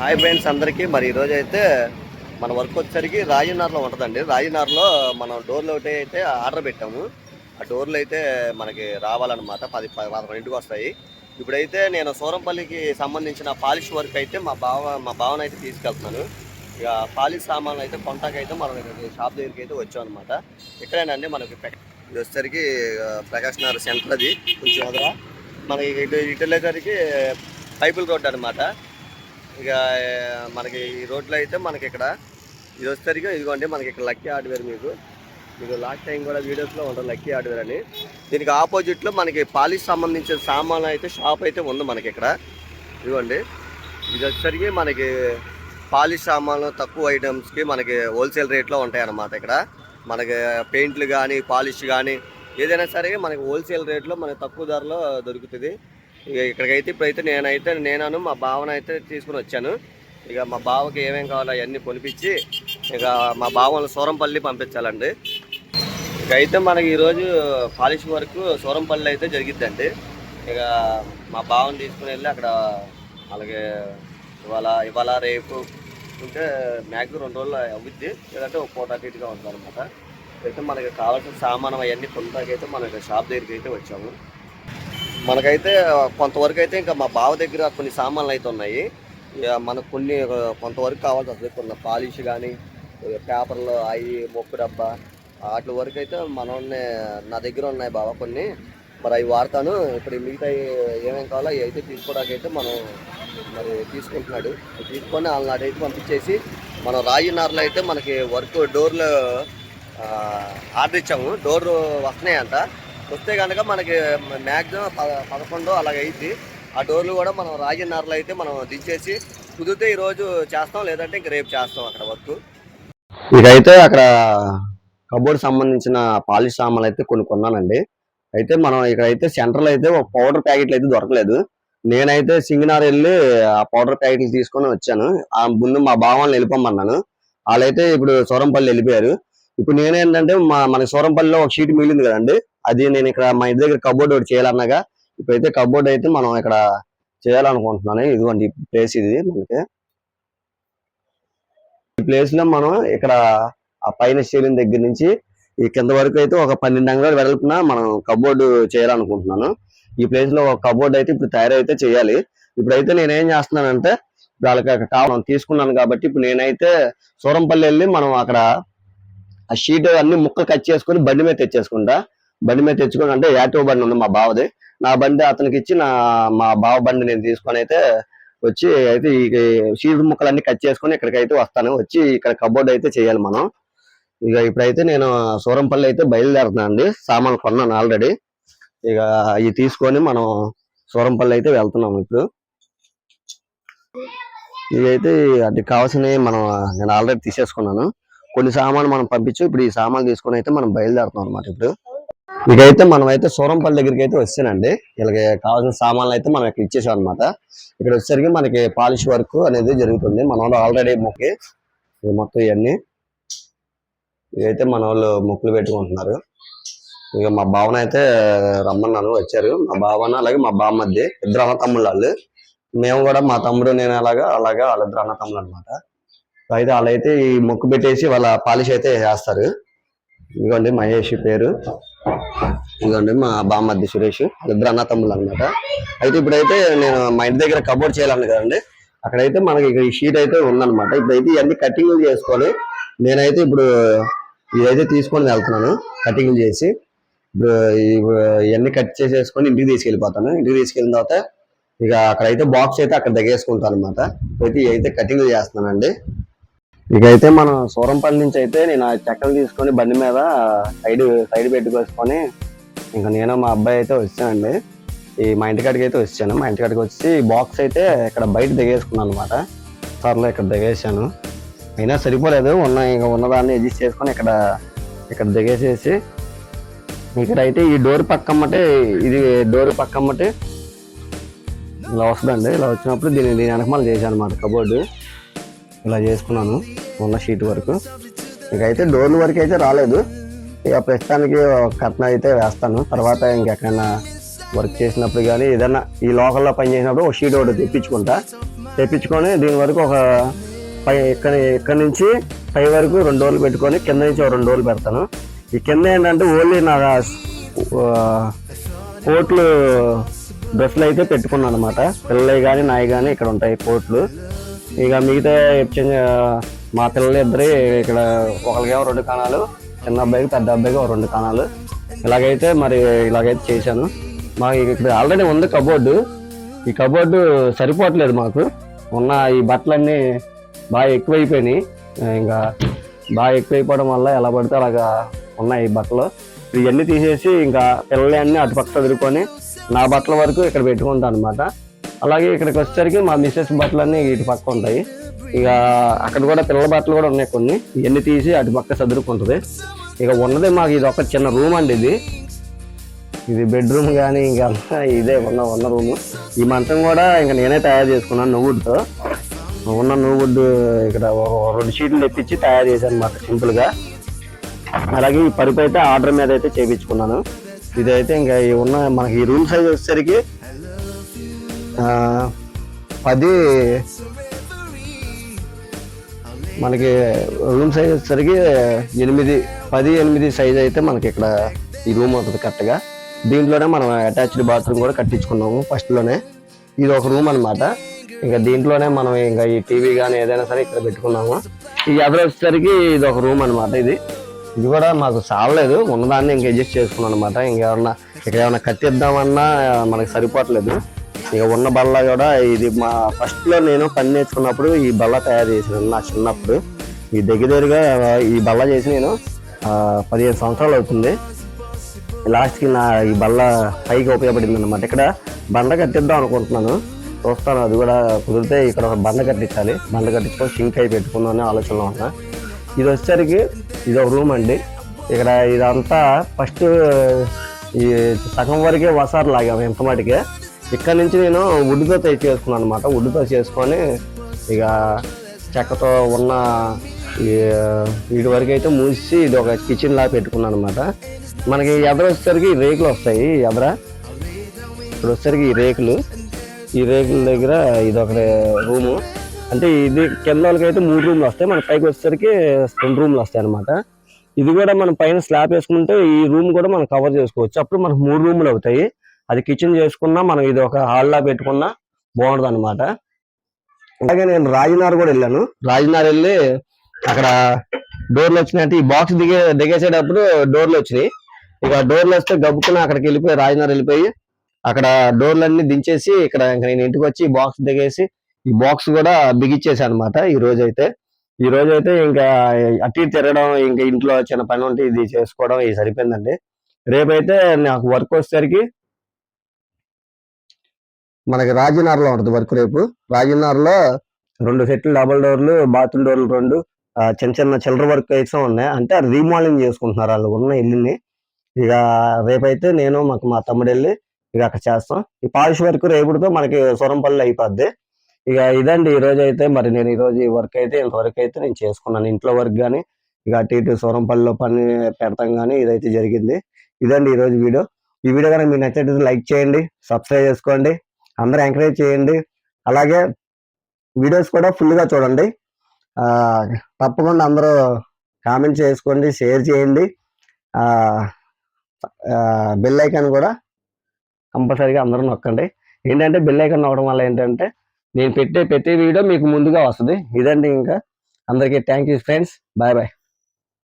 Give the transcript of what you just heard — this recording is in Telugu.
హాయ్ ఫ్రెండ్స్ అందరికీ. మరి ఈరోజు అయితే మన వర్క్ వచ్చేసరికి రాజనార్లో ఉంటుందండి. రాజనార్లో మనం డోర్లు ఒకటి అయితే ఆర్డర్ పెట్టాము. ఆ డోర్లు అయితే మనకి రావాలన్నమాట. పది పది పదకొండింటికి వస్తాయి. ఇప్పుడైతే నేను సూరంపల్లికి సంబంధించిన పాలిష్ వర్క్ అయితే మా బావ మా భావన అయితే తీసుకెళ్తున్నాను. ఇక పాలిష్ సామాన్లు అయితే కొంటాకైతే మనం షాప్ దగ్గరికి అయితే వచ్చాం అనమాట ఎక్కడైనా మనకి ఇది వచ్చేసరికి ప్రకాశ్ ప్రకాష్ నగర్ సెంటర్ అది కొంచెం వదరా మనకి ఇటు ఇటు వెళ్ళేసరికి పైపుల్ రోడ్ అనమాట ఇక మనకి ఈ రోడ్లో అయితే మనకి ఇక్కడ ఇది వచ్చేసరికి ఇదిగోండి మనకి ఇక్కడ లక్కీ హార్డ్వేర్ మీకు. మీకు లాస్ట్ టైం కూడా వీడియోస్లో ఉంటుంది లక్కీ హార్డ్వేర్ అని. దీనికి ఆపోజిట్లో మనకి పాలిష్ సంబంధించిన సామాన్ అయితే షాప్ అయితే ఉంది మనకి ఇక్కడ. ఇదిగోండి ఇది వచ్చేసరికి మనకి పాలిష్ సామాన్లు తక్కువ ఐటమ్స్కి మనకి హోల్సేల్ రేట్లో ఉంటాయి అన్నమాట ఇక్కడ. మనకి పెయింట్లు కానీ పాలిష్ కానీ ఏదైనా సరే మనకి హోల్సేల్ రేట్లో మనకి తక్కువ ధరలో దొరుకుతుంది. ఇక ఇక్కడికైతే ఇప్పుడైతే నేనైతే నేనను మా బావన అయితే తీసుకుని వచ్చాను. ఇక మా బావకి ఏమేం కావాలో అవన్నీ కొనిపించి ఇక మా బావను సూరంపల్లి పంపించాలండి. ఇక అయితే మనకి ఈరోజు పాలిష్ వర్క్ సూరంపల్లి అయితే జరిగిద్దండి. ఇక మా బావని తీసుకుని వెళ్ళి అక్కడ అలాగే ఇవాళ ఇవాళ రేపు ఉంటే మ్యాక్సిమం రెండు రోజులు అవుద్ది. లేదంటే ఒక పూట అటుగా ఉంటుంది అనమాట అయితే మనకి కావాల్సిన సామానం అవన్నీ కొనడానికైతే మనకి షాప్ దగ్గరికి అయితే వచ్చాము. మనకైతే కొంతవరకు అయితే ఇంకా మా బావ దగ్గర కొన్ని సామాన్లు అయితే ఉన్నాయి. ఇక మనకు కొన్ని కొంతవరకు కావాల్సి వస్తుంది కొన్ని పాలిష్ కానీ పేపర్లు అవి మొక్కు డబ్బా వాటి వరకు అయితే మనోన్నే నా దగ్గర ఉన్నాయి బావ కొన్ని. మరి అవి వాడతాను. ఇప్పుడు మిగతా ఏమేమి కావాలో అవి అయితే తీసుకోవడానికి అయితే మనం మరి తీసుకుంటున్నాడు. తీసుకొని వాళ్ళ నాటైతే పంపించేసి మనం రాయినార్లో అయితే మనకి వర్క్ డోర్లు ఆర్డర్ ఇచ్చాము. డోర్ వస్తున్నాయంట. వస్తే కనుక మనకి మ్యాక్సిమం పదకొండు అలాగ అయింది. ఆ డోర్లు కూడా మనం రాజన్నరలో అయితే మనం దించేసి కుదిరితే ఈరోజు చేస్తాం లేదంటే ఇంక రేపు చేస్తాం అక్కడ వర్క్. ఇకైతే అక్కడ కబోర్డ్ సంబంధించిన పాలిష్ సామాన్లు అయితే కొన్ని కొన్నానండి. అయితే మనం ఇక్కడైతే సెంటర్లో అయితే ఒక పౌడర్ ప్యాకెట్లు అయితే దొరకలేదు. నేనైతే సింగనార్ వెళ్ళి ఆ పౌడర్ ప్యాకెట్లు తీసుకొని వచ్చాను. ఆ ముందు మా భావాలను వెళ్ళిపోమన్నాను. వాళ్ళైతే ఇప్పుడు సూరంపల్లి వెళ్ళిపోయారు. ఇప్పుడు నేనేంటంటే మా మన సూరంపల్లిలో ఒక షీట్ మిగిలింది కదండి. అది నేను ఇక్కడ మా ఇంటి దగ్గర కబోర్డ్ ఒకటి చేయాలన్నాగా ఇప్పుడైతే కబోర్డ్ అయితే మనం ఇక్కడ చేయాలనుకుంటున్నాను. ఇదిగోండి ఈ ప్లేస్ ఇది మనకి. ఈ ప్లేస్లో మనం ఇక్కడ ఆ పైన సీలింగ్ దగ్గర నుంచి ఈ కింద వరకు అయితే ఒక పన్నెండు అంగళాలు వెడల్పున మనం కబోర్డు చేయాలనుకుంటున్నాను. ఈ ప్లేస్లో ఒక కబోర్డ్ అయితే ఇప్పుడు తయారైతే చేయాలి. ఇప్పుడైతే నేనేం చేస్తున్నానంటే ఇప్పుడు వాళ్ళకి అక్కడ కావాలి తీసుకున్నాను కాబట్టి ఇప్పుడు నేనైతే సూరంపల్లి వెళ్ళి మనం అక్కడ ఆ షీట్ అన్ని ముక్కలు కట్ చేసుకొని బండి మీద తెచ్చేసుకుంటా. బండి మీద తెచ్చుకొని అంటే యాక్టివ్ బండి ఉంది మా బావది. నా బండి అతనికి ఇచ్చి నా మా బావ బండి నేను తీసుకొని అయితే వచ్చి అయితే ఈ షీట్ ముక్కలన్నీ కట్ చేసుకొని ఇక్కడికైతే వస్తాను. వచ్చి ఇక్కడ కబోర్డ్ అయితే చేయాలి మనం. ఇక ఇప్పుడైతే నేను సూరంపల్లి అయితే బయలుదేరుతున్నాను అండి. సామాన్లు కొన్నాను ఆల్రెడీ. ఇక ఇవి తీసుకొని మనం సూరంపల్లి అయితే వెళ్తున్నాం ఇప్పుడు. ఇదైతే అది కావాల్సినవి మనం నేను ఆల్రెడీ తీసేసుకున్నాను. కొన్ని సామాన్లు మనం పంపించు ఇప్పుడు ఈ సామాన్లు తీసుకొని అయితే మనం బయలుదేరుతాం అనమాట ఇప్పుడు. ఇకైతే మనం అయితే సూరంపల్లి దగ్గరికి అయితే వచ్చానండి. వీళ్ళకి కావాల్సిన సామాన్లు అయితే మనం ఇక్కడ ఇచ్చేసాం అనమాట ఇక్కడ వచ్చేసరికి మనకి పాలిష్ వర్క్ అనేది జరుగుతుంది. మన వాళ్ళు ఆల్రెడీ మొక్కి మొత్తం ఇవన్నీ. ఇదైతే మన వాళ్ళు మొక్కులు పెట్టుకుంటున్నారు. ఇక మా భావన అయితే రమ్మన్నాను వచ్చారు. మా భావన అలాగే మా బామ్మద్ది ఇద్దరు అన్న తమ్ముళ్ళు వాళ్ళు. మేము కూడా మా తమ్ముడు నేను అలాగా అలాగా వాళ్ళిద్దరు అన్న తమ్ముళ్ళు అనమాట అయితే వాళ్ళైతే ఈ మొక్కు పెట్టేసి వాళ్ళ పాలిష్ అయితే చేస్తారు ఇదిగోండి మహేష్ పేరు. ఇదిగోండి మా బామ్మద్ది సురేష్. ఇద్దరు అన్న తమ్ముళ్ళు అనమాట అయితే ఇప్పుడైతే నేను మా ఇంటి దగ్గర కబోర్డ్ చేయాలను కదండి. అక్కడైతే మనకి ఇక్కడ ఈ షీట్ అయితే ఉందన్నమాట. ఇప్పుడైతే ఇవన్నీ కటింగ్ చేసుకొని నేనైతే ఇప్పుడు ఇదైతే తీసుకొని వెళ్తున్నాను కటింగ్లు చేసి. ఇప్పుడు ఇవన్నీ కట్ చేసేసుకొని ఇంటికి తీసుకెళ్ళిపోతాను. ఇంటికి తీసుకెళ్ళిన తర్వాత ఇక అక్కడైతే బాక్స్ అయితే అక్కడ దగ్గేసుకుంటాను అనమాట అయితే ఇవైతే కటింగ్ చేస్తున్నానండి. ఇక అయితే మనం సూరంపల్లి నుంచి అయితే నేను ఆ చెక్కలు తీసుకొని బండి మీద సైడ్ సైడ్ పెట్టుకొసుకొని ఇంకా నేను మా అబ్బాయి అయితే వచ్చానండి. ఈ మా ఇంటికాడికి అయితే వచ్చాను. మా ఇంటికాడికి వచ్చి బాక్స్ అయితే ఇక్కడ బయట దిగేసుకున్నాను అనమాట సర్లో ఇక్కడ దిగేసాను అయినా సరిపోలేదు. ఉన్న ఇంకా ఉన్నదాన్ని అడ్జస్ట్ చేసుకొని ఇక్కడ ఇక్కడ దిగేసేసి ఇక్కడ అయితే ఈ డోర్ పక్కమ్మటే ఇది డోర్ పక్కమ్మటే ఇలా వస్తుందండి. ఇలా వచ్చినప్పుడు దీన్ని దీని వెనకమాల చేశాను అనమాట కబోర్డు ఇలా చేసుకున్నాను ఉన్న షీట్ వరకు. ఇకైతే అయితే డోర్ల వరకు అయితే రాలేదు. ఇక ప్రస్తుతానికి కట్న అయితే వేస్తాను. తర్వాత ఇంకెక్కడైనా వర్క్ చేసినప్పుడు కానీ ఏదైనా ఈ లోకల్లో పని చేసినప్పుడు ఒక షీట్ ఒకటి తెప్పించుకుంటా. తెప్పించుకొని దీని వరకు ఒక పై ఇక్కడ ఇక్కడ నుంచి పై వరకు రెండు రోజులు పెట్టుకొని కింద నుంచి ఒక రెండు రోజులు పెడతాను. ఈ కింద ఏంటంటే ఓన్లీ నా కోట్లు డ్రెస్సులు అయితే పెట్టుకున్నాను అనమాట పిల్లలు కానీ నాయి కానీ ఇక్కడ ఉంటాయి కోట్లు. ఇక మిగతా ఎక్స్చేంజ్ మా పిల్లలు ఇద్దరు ఇక్కడ ఒకరికేమో రెండు కణాలు చిన్న అబ్బాయికి పెద్ద అబ్బాయికి ఒక రెండు కణాలు. ఇలాగైతే మరి ఇలాగైతే చేశాను. మాకు ఇక్కడ ఆల్రెడీ ఉంది కబోర్డు ఈ కబోర్డు సరిపోవట్లేదు మాకు. ఉన్న ఈ బట్టలన్నీ బాగా ఎక్కువైపోయినాయి. ఇంకా బాగా ఎక్కువైపోవడం వల్ల ఎలా పడితే అలాగా ఉన్నాయి ఈ బట్టలు. ఇవన్నీ తీసేసి ఇంకా పిల్లలు అన్నీ అటుపక్క చదువుకొని నా బట్టల వరకు ఇక్కడ పెట్టుకుంటాను అనమాట అలాగే ఇక్కడికి వచ్చేసరికి మా మిస్సెస్ బట్టలన్నీ ఇటు పక్క ఉంటాయి. ఇక అక్కడ కూడా పిల్లల బట్టలు కూడా ఉన్నాయి కొన్ని. ఇవన్నీ తీసి అటు పక్క చదురుకుంటుంది ఇక ఉన్నది మాకు ఇది ఒక చిన్న రూమ్ అండి ఇది. ఇది బెడ్రూమ్ కానీ ఇంకా ఇదే ఉన్న ఉన్న రూమ్ ఈ మంచం కూడా ఇంకా నేనే తయారు చేసుకున్నాను నువ్వుడ్తో. ఉన్న నువ్వుడ్ ఇక్కడ రెండు షీట్లు తెప్పించి తయారు చేశాను అనమాట సింపుల్గా అలాగే ఈ పరుపు అయితే ఆర్డర్ మీద అయితే చేయించుకున్నాను ఇదైతే ఇంకా ఉన్న మనకి ఈ రూమ్ సైజ్ వచ్చేసరికి పది మనకి రూమ్ సైజ్ వచ్చేసరికి ఎనిమిది పది ఎనిమిది సైజ్ అయితే మనకి ఇక్కడ ఈ రూమ్ అవుతుంది కరెక్ట్గా దీంట్లోనే మనం అటాచ్డ్ బాత్రూమ్ కూడా కట్టించుకున్నాము ఫస్ట్లోనే ఇది ఒక రూమ్ అన్నమాట. ఇంకా దీంట్లోనే మనం ఇంకా ఈ టీవీ కానీ ఏదైనా సరే ఇక్కడ పెట్టుకున్నాము. ఈ ఎదురు వచ్చేసరికి ఇది ఒక రూమ్ అన్నమాట ఇది. ఇది కూడా మాకు చాలలేదు. ఉన్నదాన్ని ఇంకా అడ్జస్ట్ చేసుకున్నాం అనమాట ఇంకేమన్నా ఇక్కడ ఏమైనా కట్టిద్దామన్నా మనకి సరిపోవట్లేదు. ఇక ఉన్న బల్ల కూడా ఇది మా ఫస్ట్లో నేను పని నేర్చుకున్నప్పుడు ఈ బల్ల తయారు చేసాను నా చిన్నప్పుడు. ఈ దగ్గర దగ్గరగా ఈ బల్ల చేసి నేను పదిహేను సంవత్సరాలు అవుతుంది. లాస్ట్కి నా ఈ బల్ల పైకి ఉపయోగపడింది అనమాట ఇక్కడ బండ కట్టిద్దాం అనుకుంటున్నాను. చూస్తాను అది కూడా కుదిరితే ఇక్కడ ఒక బండ కట్టించాలి. బండ కట్టించుకొని సింక్ అయి పెట్టుకుందామని ఆలోచనలో ఉన్నా. ఇది వచ్చేసరికి ఇది ఒక రూమ్ అండి. ఇక్కడ ఇదంతా ఫస్ట్ ఈ సగం వరకే వసారు లాగాము ఎంత మటుకే ఇక్కడ నుంచి నేను వుడ్తో తయారు చేసుకున్నాను అనమాట వుడ్తో చేసుకొని ఇక చెక్కతో ఉన్న వీటి వరకు అయితే మూసి ఇది ఒక కిచెన్ లా పెట్టుకున్నాను అనమాట మనకి ఎదర వచ్చేసరికి ఈ రేకులు వస్తాయి. ఎదర ఇప్పుడు వచ్చేసరికి ఈ రేకులు. ఈ రేకుల దగ్గర ఇది ఒక రూము. అంటే ఇది కింద వాళ్ళకైతే మూడు రూమ్లు వస్తాయి. మన పైకి వచ్చేసరికి రెండు రూమ్లు వస్తాయి అనమాట ఇది కూడా మనం పైన స్లాబ్ వేసుకుంటే ఈ రూమ్ కూడా మనం కవర్ చేసుకోవచ్చు. అప్పుడు మనకు మూడు రూములు అవుతాయి. అది కిచెన్ చేసుకున్నా మనం ఇది ఒక హాల్ లా పెట్టుకున్నా బాగుంటుంది అనమాట అలాగే నేను రాజనార్ కూడా వెళ్ళాను. రాజనార్ వెళ్ళి అక్కడ డోర్లు వచ్చినాయంటే ఈ బాక్స్ దిగే దిగేసేటప్పుడు డోర్లు వచ్చినాయి. ఇక డోర్లు వస్తే గబుక్కున అక్కడికి వెళ్ళిపోయి రాజనార్ వెళ్ళిపోయి అక్కడ డోర్లన్నీ దించేసి ఇక్కడ ఇంకా నేను ఇంటికి వచ్చి బాక్స్ దిగేసి ఈ బాక్స్ కూడా బిగిచ్చేసాను అనమాట ఈ రోజు అయితే ఈ రోజు అయితే ఇంకా అటు తిరగడం ఇంకా ఇంట్లో చిన్న పని ఉంటే ఇది చేసుకోవడం ఇది సరిపోయిందండి. రేపైతే నాకు వర్క్ వచ్చేసరికి మనకి రాజీనార్లో ఉంటుంది వర్క్ రేపు. రాజీనార్లో రెండు సెట్లు డబుల్ డోర్లు బాత్రూమ్ డోర్లు రెండు చిన్న చిన్న చిల్లర వర్క్ అయితే ఉన్నాయి అంటే రీమోడలింగ్ చేసుకుంటున్నారు వాళ్ళు ఉన్న ఇల్లుని. ఇక రేపైతే నేను మాకు మా తమ్ముడు వెళ్ళి ఇక అక్కడ చేస్తాం. ఈ పాలిష్ వర్క్ రేపుడుతో మనకి సొరంపల్లి అయిపోద్ది. ఇక ఇదండి ఈ రోజు అయితే మరి నేను ఈరోజు ఈ వర్క్ అయితే ఇంతవరకు అయితే నేను చేసుకున్నాను. ఇంట్లో వర్క్ కానీ ఇక అటు ఇటు సొరంపల్లిలో పని పెడతాం కానీ ఇదైతే జరిగింది. ఇదండి ఈ రోజు వీడియో. ఈ వీడియో కనుక మీకు నచ్చినట్టు లైక్ చేయండి సబ్స్క్రైబ్ చేసుకోండి. అందరూ ఎంకరేజ్ చేయండి. అలాగే వీడియోస్ కూడా ఫుల్గా చూడండి. తప్పకుండా అందరూ కామెంట్ చేసుకోండి షేర్ చేయండి. బెల్ ఐకాన్ కూడా కంపల్సరీగా అందరూ నొక్కండి. ఏంటంటే బెల్ ఐకాన్ నొక్కడం వల్ల ఏంటంటే నేను పెట్టే ప్రతి వీడియో మీకు ముందుగా వస్తుంది. ఇదండి ఇంకా. అందరికీ thank you friends. Bye bye.